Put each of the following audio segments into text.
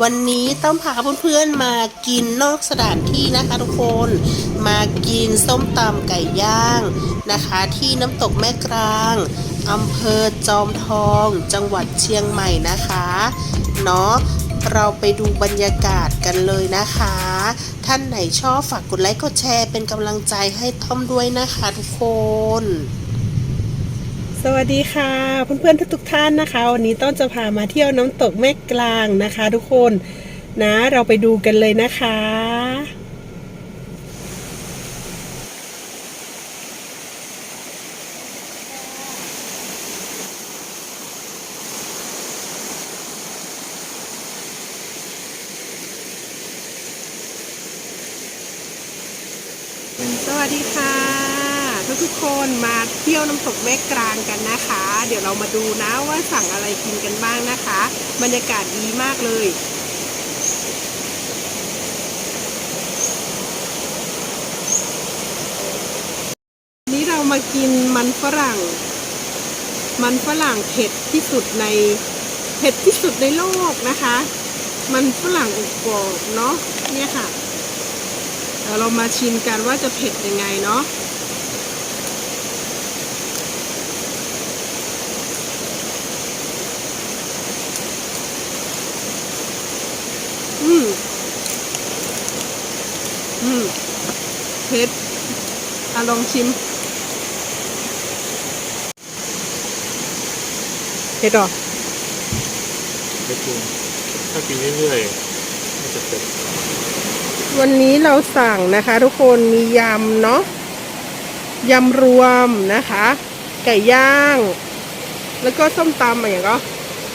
วันนี้ต้องพาเพื่อนๆมากินนอกสถานที่นะคะทุกคน มากินส้มตำไก่ย่างนะคะ ที่น้ำตกแม่กลางอำเภอจอมทอง จังหวัดเชียงใหม่นะคะเนาะเราไปดูบรรยากาศกันเลยนะคะ ท่านไหนชอบฝากกดไลค์กดแชร์เป็นกำลังใจให้ต้อมด้วยนะคะทุกคน สวัสดีค่ะเพื่อนๆทุกๆท่านนะคะ วันนี้ต้องจะพามาเที่ยวน้ำตกแม่กลางนะคะ ทุกคนนะเราไปดูกันเลยนะคะสวัสดีค่ะ ทุกๆคนมาเที่ยวน้ำตกแม่กลางกันนะคะ เดี๋ยวเรามาดูนะว่าสั่งอะไรกินกันบ้างนะคะ บรรยากาศดีมากเลยวันนี้เรามากินมันฝรั่ง มันฝรั่งเผ็ดที่สุดในเผ็ดที่สุดในโลกนะคะ มันฝรั่งอบกรอบเนาะเนี่ยค่ะเรามาชิมกันว่าจะเผ็ดยังไงเนาะ เผ็ดอะลองชิมเผ็ดเหรอไม่จริงถ้ากินเรื่อยๆมันจะเป็นวันนี้เราสั่งนะคะทุกคนมียำเนาะยำรวมนะคะ ไก่ย่าง แล้วก็ส้มตำอะไรอย่างก็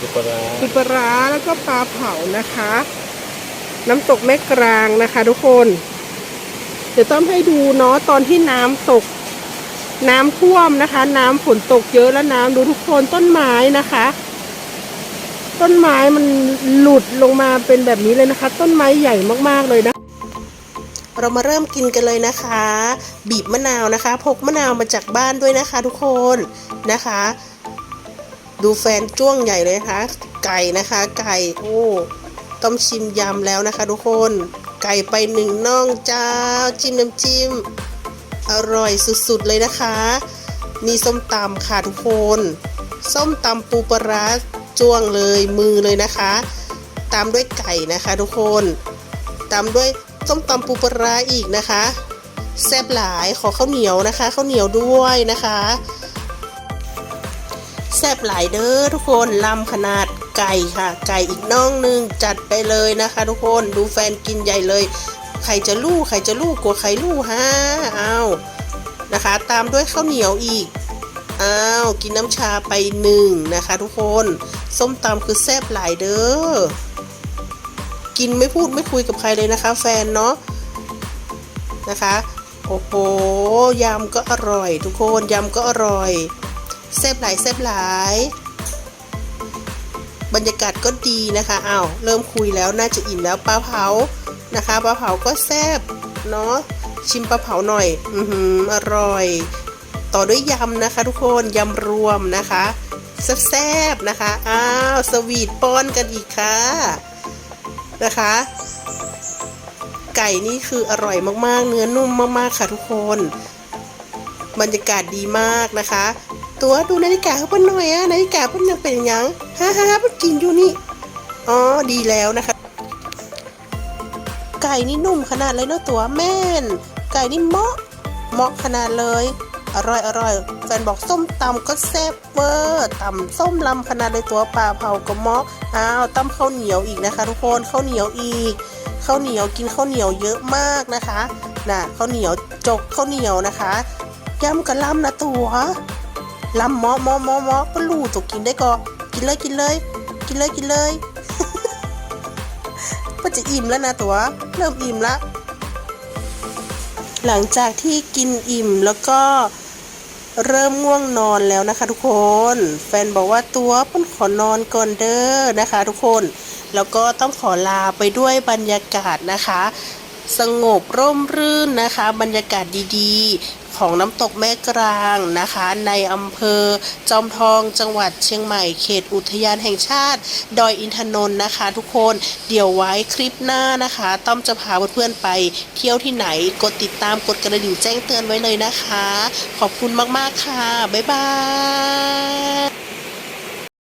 ลูกปลาร้าปูปลาร้าแล้วก็ปลาเผานะคะ น้ำตกแม่กลางนะคะทุกคนเดี๋ยวต้องให้ดูเนาะตอนที่น้ำตก น้ำท่วมนะคะ น้ำฝนตกเยอะแล้วน้ำดูทุกคนต้นไม้นะคะ ต้นไม้มันหลุดลงมาเป็นแบบนี้เลยนะคะ ต้นไม้ใหญ่มากๆเลยนะเรามาเริ่มกินกันเลยนะคะ บีบมะนาวนะคะพกมะนาวมาจากบ้านด้วยนะคะ ทุกคนนะคะ ดูแฟนจ้วงใหญ่เลยนะคะ ไก่นะคะ ไก่โอ้ต้องชิมยำแล้วนะคะ ทุกคน ไก่ไปหนึ่งน่องจ้าจิ้มน้ำจิ้ม อร่อยสุดๆเลยนะคะ มีส้มตำค่ะทุกคน ส้มตำปูปลาจ้วงเลยมือเลยนะคะ ตามด้วยไก่นะคะทุกคน ตามด้วยส้มตำปูปลาร้าอีกนะคะ แซ่บหลายขอข้าวเหนียวนะคะข้าวเหนียวด้วยนะคะ แซ่บหลายเด้อทุกคนลำขนาด ไก่ค่ะ ไก่อีกน่องหนึงจัดไปเลยนะคะ ทุกคนดูแฟนกินใหญ่เลย ใครจะลู่ใครจะลู่กลัวใครลู่ฮะเอานะคะ ตามด้วยข้าวเหนียวอีกอ้าวกินน้ำชาไปหนึ่งนะคะ ทุกคนส้มตำคือแซ่บหลายเด้อกินไม่พูดไม่คุยกับใครเลยนะคะ แฟนเนาะนะคะโอ้โหยำก็อร่อย ทุกคนยำก็อร่อยแซ่บหลายแซ่บหลาย บรรยากาศก็ดีนะคะอ้าวเริ่มคุยแล้วน่าจะอิ่มแล้วปลาเผานะคะปลาเผาก็แซ่บเนาะชิมปลาเผาหน่อย อือหืออร่อย ต่อด้วยยำนะคะ ทุกคนยำรวมนะคะแซ่บๆนะคะอ้าวสวีทป้อนกันอีกค่ะนะคะ ไก่นี่คืออร่อยมากๆ เนื้อนุ่มมากๆค่ะทุกคน บรรยากาศดีมากนะคะ ตัวดูนาฬิกาเขาเพิ่นหน่อยอะนาฬิกาเพิ่นยังเป็นยังฮ่าฮ่าเพิ่นกินอยู่นี่อ๋อดีแล้วนะคะ ไก่นี่นุ่มขนาดเลยเนาะตัวแม่น ไก่นี่เหมาะเหมาะขนาดเลย อร่อยอร่อยแฟนบอกส้มตำก็แซ่บเวอร์ตำส้มลำขนาดเลยตัวปลาเผาก็เหมาะอ้าวตำข้าวเหนียวอีกนะคะ ทุกคนข้าวเหนียวอีกข้าวเหนียวกินข้าวเหนียวเยอะมากนะคะน่ะข้าวเหนียวจกข้าวเหนียวนะคะยำกะล่ำนะตัว ลำหมอหมอหมอหมอก็รู้ตัวกินได้ก็กินเลยกินเลย กินเลยกินเลยก็จะอิ่มแล้วนะตัว เริ่มอิ่มละ หลังจากที่กินอิ่มแล้วก็เริ่มง่วงนอนแล้วนะคะ ทุกคน แฟนบอกว่าตัวเปิ้นขอนอนก่อนเด้อนะคะ ทุกคน แล้วก็ต้องขอลาไปด้วยบรรยากาศนะคะ สงบร่มรื่นนะคะ บรรยากาศดีๆ ของน้ำตกแม่กลางนะคะ ในอำเภอจอมทองจังหวัดเชียงใหม่เขตอุทยานแห่งชาติ ดอยอินทนนท์นะคะ ทุกคนเดี๋ยวไว้คลิปหน้านะคะ ต้อมจะพาเพื่อนๆไปเที่ยวที่ไหนกดติดตามกดกระดิ่งแจ้งเตือนไว้เลยนะคะ ขอบคุณมากๆค่ะ บ๊ายบาย